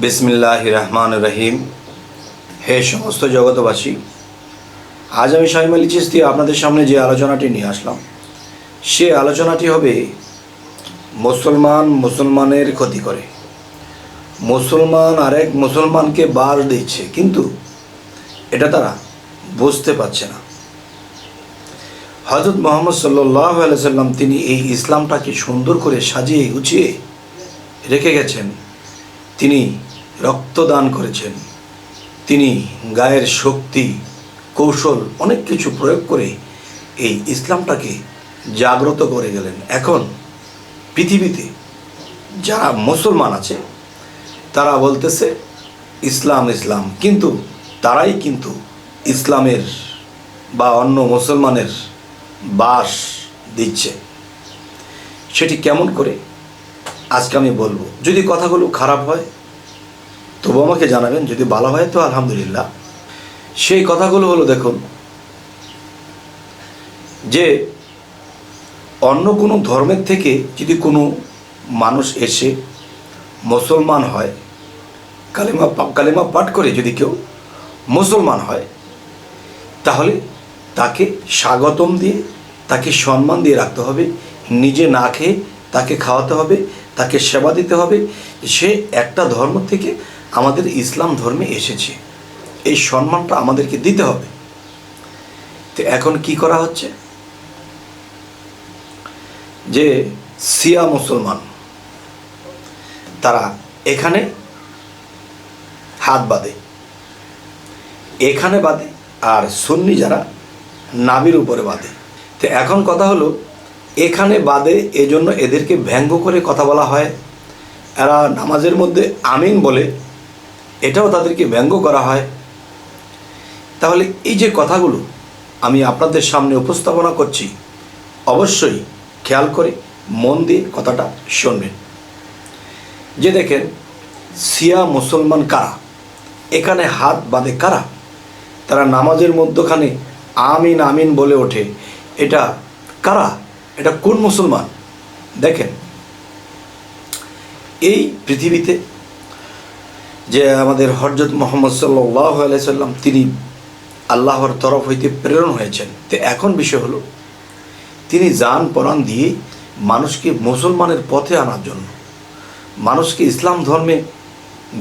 বিসমিল্লাহ রহমান রহিম। হে সমস্ত জগতবাসী আজ আমি শাহিম আলী চিস্তি আপনাদের সামনে যে আলোচনাটি নিয়ে আসলাম, সে আলোচনাটি হবে মুসলমান মুসলমানের ক্ষতি করে। মুসলমান আরেক মুসলমানকে বার দিচ্ছে, কিন্তু এটা তারা বুঝতে পারছে না। হজরত মোহাম্মদ সাল্লাহ সাল্লাম তিনি এই ইসলামটাকে সুন্দর করে সাজিয়ে গুছিয়ে রেখে গেছেন। তিনি রক্তদান করেছেন। তিনি গায়ের শক্তি, কৌশল অনেক কিছু প্রয়োগ করে এই ইসলামটাকে জাগ্রত করে গেলেন। এখন পৃথিবীতে যারা মুসলমান আছে, তারা বলতেছে, ইসলাম ইসলাম। কিন্তু তারাই কিন্তু ইসলামের বা অন্য মুসলমানের বাস দিচ্ছে। সেটি কেমন করে? আজকে আমি বলব, যদি কথাগুলো খারাপ হয়, তবু আমাকে জানাবেন, যদি ভালো হয় তো আলহামদুলিল্লাহ। সেই কথাগুলো হলো দেখুন, যে অন্য কোনো ধর্মের থেকে যদি কোনো মানুষ এসে মুসলমান হয়, কালিমা কালিমা পাঠ করে যদি কেউ মুসলমান হয়, তাহলে তাকে স্বাগতম দিয়ে, তাকে সম্মান দিয়ে রাখতে হবে, নিজে না খেয়ে তাকে খাওয়াতে হবে তাকে সেবা দিতে হবে। সে একটা ধর্ম থেকে আমাদের ইসলাম ধর্মে এসেছে। এই সম্মানটা আমাদেরকে দিতে হবে। তো এখন কি করা হচ্ছে? যে সিয়া মুসলমান, তারা এখানে হাত বাঁধে। এখানে বাঁধে আর সুন্নি যারা নাবির উপরে বাঁধে। তো এখন কথা হলো এখানে বাদে এজন্য এদেরকে ব্যঙ্গ করে কথা বলা হয়। এরা নামাজের মধ্যে আমিন বলে, এটাও তাদেরকে ব্যঙ্গ করা হয়। তাহলে এই যে কথাগুলো আমি আপনাদের সামনে উপস্থাপনা করছি, অবশ্যই খেয়াল করে মন দিয়ে কথাটা শুনবেন। যে দেখেন সিয়া মুসলমান কারা? এখানে হাত বাঁধে কারা? তারা নামাজের মধ্যখানে আমিন আমিন বলে ওঠে। এটা কারা? এটা কোন মুসলমান? দেখেন, এই পৃথিবীতে যে আমাদের হরজত মোহাম্মদ সাল্লাহ আলাইসাল্লাম তিনি আল্লাহর তরফ হইতে প্রেরণ হয়েছেন। তো এখন বিষয় হলো, তিনি যান পরাণ দিয়ে মানুষকে মুসলমানের পথে আনার জন্য, মানুষকে ইসলাম ধর্মে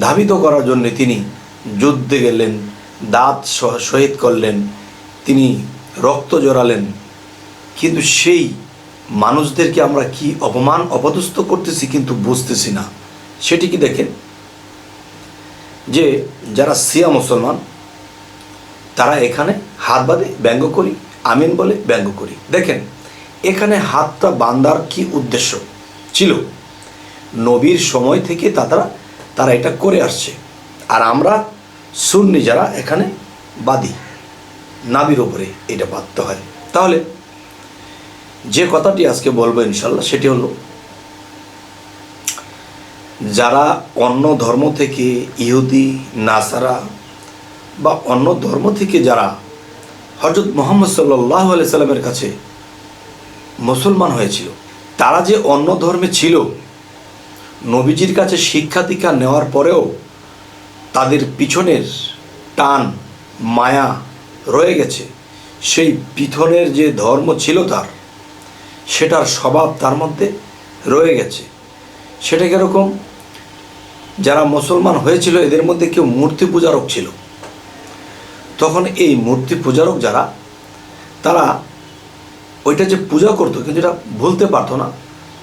ধাবিত করার জন্য তিনি যুদ্ধে গেলেন, দাঁত শহীদ করলেন, তিনি রক্ত জড়ালেন। কিন্তু সেই মানুষদেরকে আমরা কি অপমান, অপদস্থ করতেছি কিন্তু বুঝতেছি না। সেটি কি দেখেন? যে যারা সিয়া মুসলমান, তারা এখানে হাত বাঁধে, ব্যঙ্গ করি, আমিন বলে ব্যঙ্গ করি। দেখেন, এখানে হাতটা বান্দার কি উদ্দেশ্য? ছিল, নবীর সময় থেকে তারা তারা এটা করে আসছে। আর আমরা সুন্নি যারা এখানে বাদী নাবির ওপরে এটা বাঁধতে হয়। তাহলে যে কথাটি আজকে বলব ইনশাল্লাহ, সেটি হলো, যারা অন্য ধর্ম থেকে ইহুদি, নাসারা বা অন্য ধর্ম থেকে যারা হজরত মোহাম্মদ সাল্লাহ সাল্লামের কাছে মুসলমান হয়েছিল, তারা যে অন্য ধর্মে ছিল, নবীজির কাছে শিক্ষা দীক্ষা নেওয়ার পরেও তাদের পিছনের টান, মায়া রয়ে গেছে। সেই পিছনের যে ধর্ম ছিল তার সেটার স্বভাব তার মধ্যে রয়ে গেছে। সেটা কীরকম? যারা মুসলমান হয়েছিল, এদের মধ্যে কেউ মূর্তি পূজারক ছিল। তখন এই মূর্তি পূজারক যারা, তারা ওইটা যে পূজা করতো, কিন্তু এটা ভুলতে পারতো না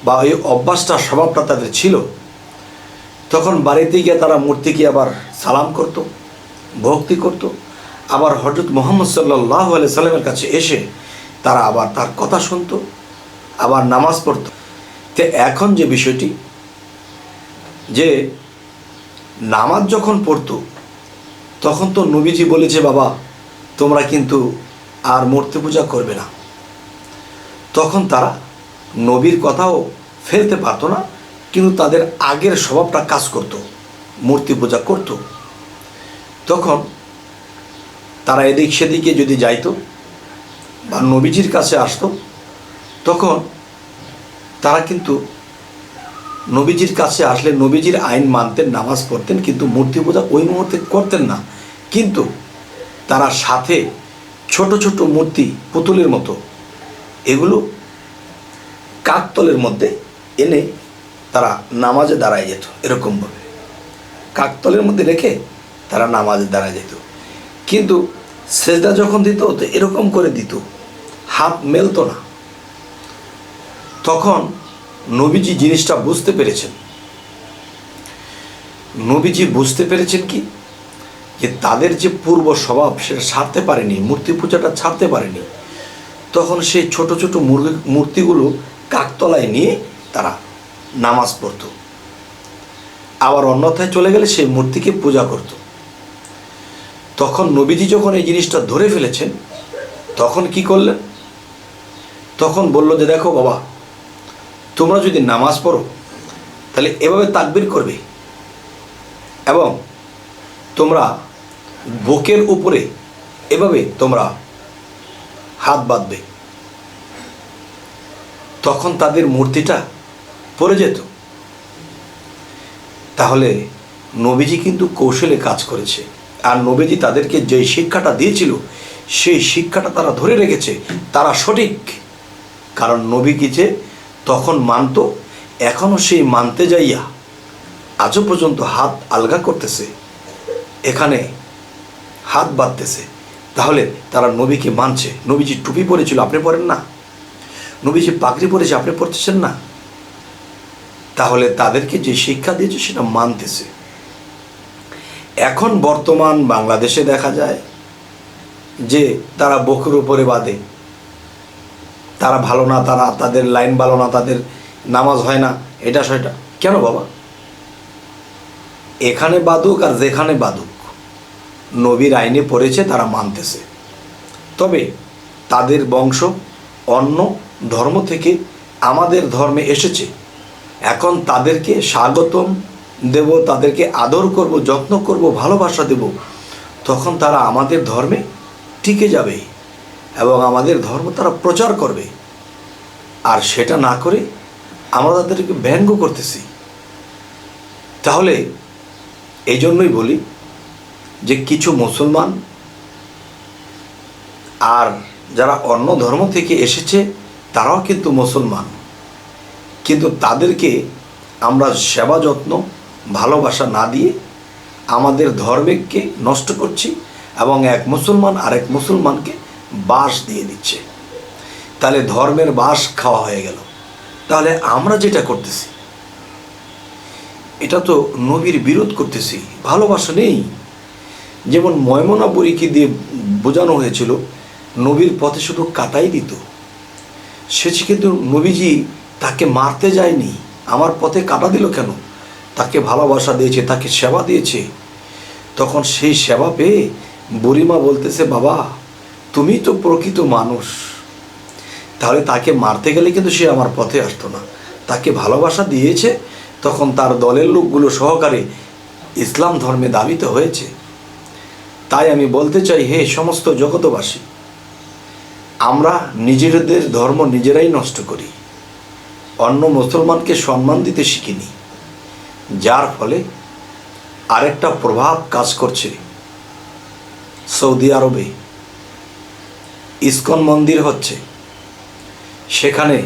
বা ওই অভ্যাসটা, স্বভাবটা তাদের ছিল। তখন বাড়িতে গিয়ে তারা মূর্তিকে আবার সালাম করত, ভক্তি করত। আবার হজরত মোহাম্মদ সাল্লাহ আলি সাল্লামের কাছে এসে তারা আবার তার কথা শুনতো। আবার নামাজ পড়তো। তো এখন যে বিষয়টি, যে নামাজ যখন পড়তো, তখন তো নবীজি বলেছে, বাবা, তোমরা কিন্তু আর মূর্তি পূজা করবে না। তখন তারা নবীর কথাও ফেলতে পারতো না, কিন্তু তাদের আগের স্বভাবটা কাজ করত, মূর্তি পূজা করত। তখন তারা এদিক সেদিকে যদি যাইতো বা নবীজির কাছে আসতো তখন তারা কিন্তু নবীজির কাছে আসলে নবীজির আইন মানতেন, নামাজ পড়তেন, কিন্তু মূর্তি পূজা ওই মুহূর্তে করতেন না। কিন্তু তারা সাথে ছোট ছোট মূর্তি, পুতুলের মতো এগুলো কাকতলের মধ্যে এনে তারা নামাজে দাঁড়ায় যেত, এরকমভাবে। কাকতলের মধ্যে রেখে তারা নামাজে দাঁড়ায় যেত। কিন্তু সেজদা যখন দিত, তো এরকম করে দিত। হাত মেলতো না। তখন নবীজি জিনিসটা বুঝতে পেরেছেন। নবীজি বুঝতে পেরেছেন কি? যে তাদের যে পূর্ব স্বভাব সেটা ছাড়তে পারেনি, মূর্তি পূজাটা ছাড়তে পারেনি। তখন সেই ছোট ছোট মুরগি, মূর্তিগুলো কাকতলায় নিয়ে তারা নামাজ পড়ত। আবার অন্যথায় চলে গেলে সেই মূর্তিকে পূজা করত। তখন নবীজি যখন এই জিনিসটা ধরে ফেলেছেন, তখন কি করলেন? তখন বলল যে, দেখো বাবা তোমরা যদি নামাজ পড়ো, তাহলে এভাবে তাকবির করবে। এবং তোমরা বুকের উপরে এভাবে তোমরা হাত বাঁধবে। তখন তাদের মূর্তিটা পড়ে যেত। তাহলে নবীজি কিন্তু কৌশলে কাজ করেছে। আর নবীজি তাদেরকে যেই শিক্ষাটা দিয়েছিল, সেই শিক্ষাটা তারা ধরে রেখেছে। তারা সঠিক। কারণ নবী যে তখন মানত এখনও সেই মানতে যাইয়া আজও পর্যন্ত হাত আলগা করতেছে, এখানে হাত বাঁধতেছে। তাহলে তারা নবীকে মানছে। নবীজি টুপি পরেছিল, আপনি পরেন না? নবীজি পাগড়ি পরেছে, আপনি পড়তেছেন না? তাহলে তাদেরকে যে শিক্ষা দিয়েছে, সেটা মানতেছে। এখন বর্তমান বাংলাদেশে দেখা যায় যে তারা বকুর উপরে বাঁধে। তারা ভালো না, তারা তাদের লাইন ভালো না, তাদের নামাজ হয় না, এটা সেটা। কেন বাবা? এখানে বাদুক আর যেখানে বাদুক, নবীর আইনে পড়েছে, তারা মানতেছে। তবে তাদের বংশ অন্য ধর্ম থেকে আমাদের ধর্মে এসেছে। এখন তাদেরকে স্বাগতম দেব, তাদেরকে আদর করব, যত্ন করব, ভালোবাসা দেব, তখন তারা আমাদের ধর্মে টিকে যাবে। এবং আমাদের ধর্ম তারা প্রচার করবে। আর সেটা না করে আমরা তাদেরকে ব্যঙ্গ করতেছি। তাহলে এই জন্যই বলি যে কিছু মুসলমান আর যারা অন্য ধর্ম থেকে এসেছে, তারাও কিন্তু মুসলমান। কিন্তু তাদেরকে আমরা সেবা যত্ন, ভালোবাসা না দিয়ে আমাদের ধর্মকে নষ্ট করছি এবং এক মুসলমান আরেক মুসলমানকে বাস দিয়ে দিচ্ছে। তাহলে ধর্মের বাস খাওয়া হয়ে গেল। তাহলে আমরা যেটা করতেছি, এটা তো নবীর বিরোধ করতেছি, ভালোবাসা নেই। যেমন ময়মনা বড়িকে দিয়ে বোঝানো হয়েছিল, নবীর পথে শুধু কাটাই দিত। সে কিন্তু নবীজি তাকে মারতে যায়নি, আমার পথে কাটা দিল কেন? তাকে ভালোবাসা দিয়েছে, তাকে সেবা দিয়েছে। তখন সেই সেবা পেয়ে বুড়িমা বলতেছে, বাবা তুমি তো প্রকৃত মানুষ। তাহলে তাকে মারতে গেলে কিন্তু সে আমার পথে আসতো না। তাকে ভালোবাসা দিয়েছে, তখন তার দলের লোকগুলো সহকারে ইসলাম ধর্মে দাবিত হয়েছে। তাই আমি বলতে চাই, হে সমস্ত জগতবাসী আমরা নিজেদের ধর্ম নিজেরাই নষ্ট করি। অন্য মুসলমানকে সম্মান দিতে শিখিনি, যার ফলে আরেকটা প্রভাব কাজ করছে সৌদি আরবে। ইসকন মন্দির হচ্ছে। সেখানে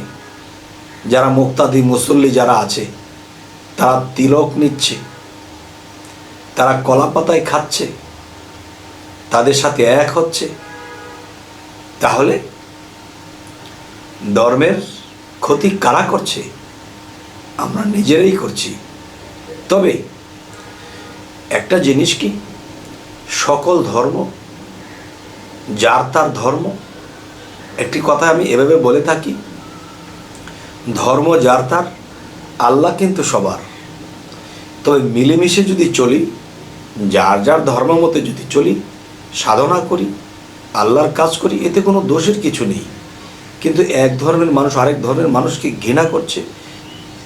যারা মুক্তাদি মুসল্লি যারা আছে, তারা তিলক নিচ্ছে, তারা কলা পাতায় খাচ্ছে, তাদের সাথে এক হচ্ছে। তাহলে ধর্মের ক্ষতি কারা করছে? আমরা নিজেরাই করছি। তবে একটা জিনিস কি? সকল ধর্ম যার তার ধর্ম। একটি কথা আমি এভাবে বলে থাকি, ধর্ম যার তার, আল্লাহ কিন্তু সবার। তবে মিলেমিশে যদি চলি, যার যার ধর্ম মতে যদি চলি, সাধনা করি, আল্লাহর কাজ করি, এতে কোনো দোষের কিছু নেই। কিন্তু এক ধর্মের মানুষ আরেক ধর্মের মানুষকে ঘৃণা করছে,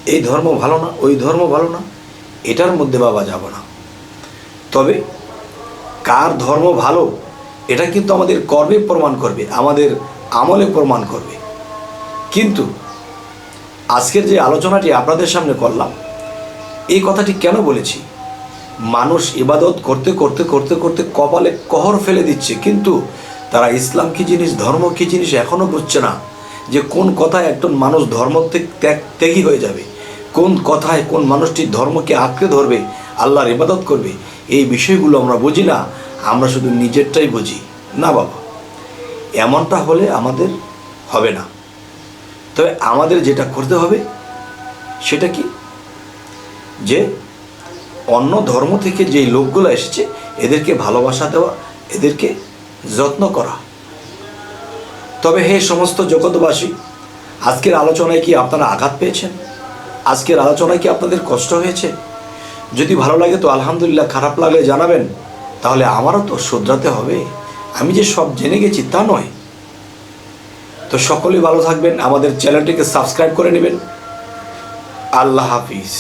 এই ধর্ম ভালো না, ওই ধর্ম ভালো না, এটার মধ্যে বাবা যাব না। তবে কার ধর্ম ভালো এটা কিন্তু আমাদের কর্মে প্রমাণ করবে, আমাদের আমলে প্রমাণ করবে। কিন্তু আজকের যে আলোচনাটি আপনাদের সামনে করলাম, এই কথাটি কেন বলেছি? মানুষ ইবাদত করতে করতে করতে করতে কপালে কহর ফেলে দিচ্ছে, কিন্তু তারা ইসলাম কি জিনিস, ধর্ম কি জিনিস এখনও বুঝছে না যে কোন কথায় একজন মানুষ ধর্ম থেকে ত্যাগ, ত্যাগী হয়ে যাবে, কোন কথায় কোন মানুষটি ধর্মকে আঁকড়ে ধরবে, আল্লাহর ইবাদত করবে, এই বিষয়গুলো আমরা বুঝি না। আমরা শুধু নিজেরটাই বুঝি। না বাবা, এমনটা হলে আমাদের হবে না। তবে আমাদের যেটা করতে হবে, সেটা কি? যে অন্য ধর্ম থেকে যেই লোকগুলো এসেছে, এদেরকে ভালোবাসা দেওয়া, এদেরকে যত্ন করা। তবে হে সমস্ত জগৎবাসী, আজকের আলোচনায় কি আপনারা আঘাত পেয়েছেন? আজকের আলোচনায় কি আপনাদের কষ্ট হয়েছে? যদি ভালো লাগে তো আলহামদুলিল্লাহ, খারাপ লাগলে জানাবেন। তাহলে আমারও তো শোধরাতে হবে। আমি যে সব জেনে গেছি তা নয়। তো সকলেই ভালো থাকবেন। আমাদের চ্যানেলটিকে সাবস্ক্রাইব করে নেবেন। আল্লাহ হাফিজ।